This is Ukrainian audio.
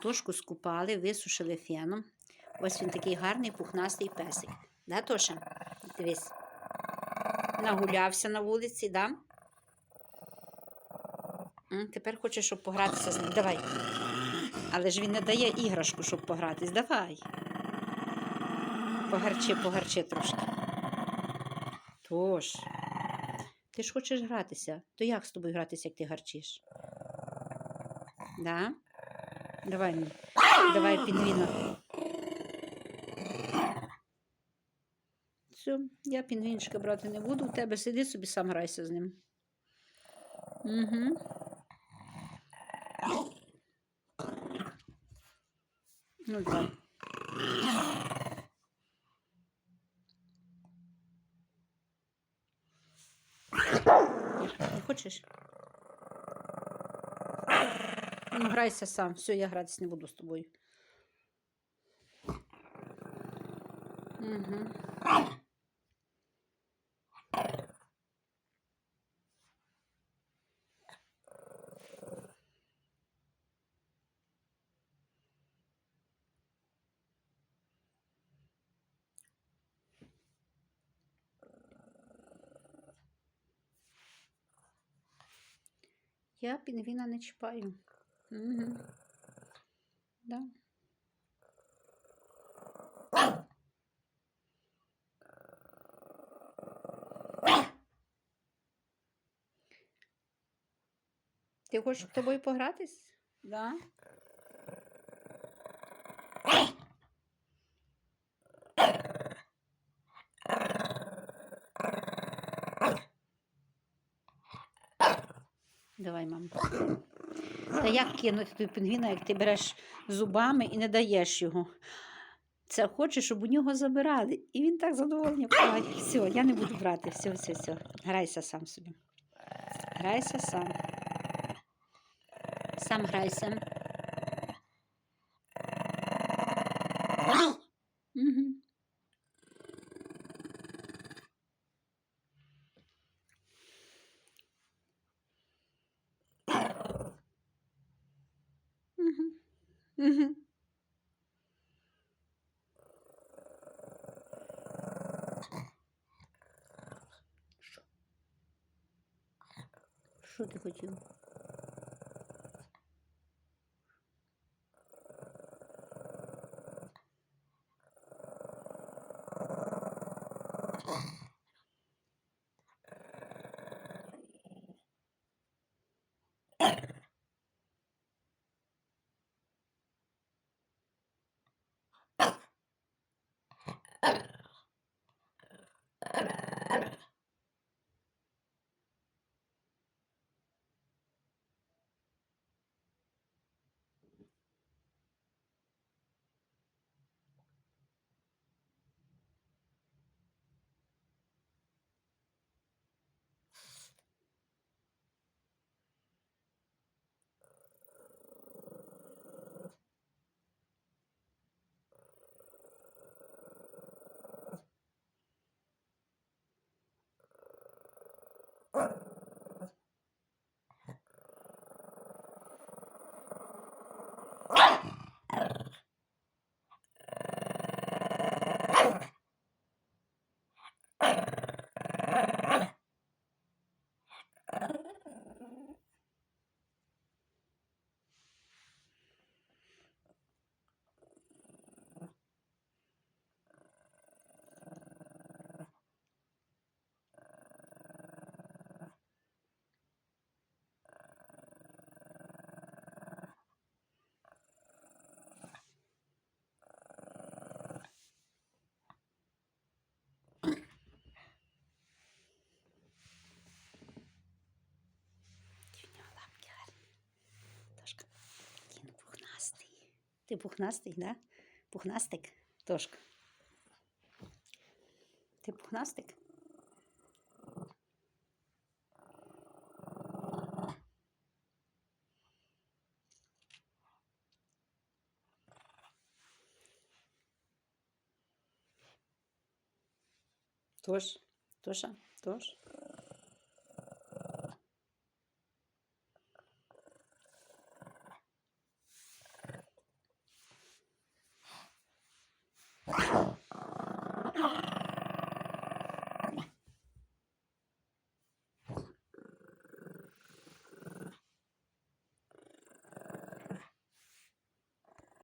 Тошку скупали, висушили феном. Ось він такий гарний пухнастий песик. Да, Тоша? Дивись. Нагулявся на вулиці, да? Тепер хоче, щоб погратися з ним. Давай. Але ж він не дає іграшку, щоб погратись. Давай. Погарчи, погарчи трошки. Тож. Ти ж хочеш гратися. То як з тобою гратися, як ти гарчиш? Да? Давай. Давай пінгвіна. Все, я пінгвінчика брати не буду. У тебе сиди собі сам грайся з ним. Угу. Ну, давай. Не хочеш? Грайся сам. Все, я гратись не буду з тобою. Угу. Я пінгвіна не чіпаю. Угу. Да. Ти хочеш з тобою погратись? Да? Давай, мам. Та як кинути той пінгвіна, як ти береш зубами і не даєш його? Це хоче, щоб у нього забирали. І він так задоволений. Все, я не буду брати. Все, все, все. Грайся сам собі. Грайся сам. Сам грайся. Угу. Угу. Що? Що ти хотів? Ти пухнастий, да? Пухнастик? Тошка. Ти пухнастик? Тож, Тоша, тож.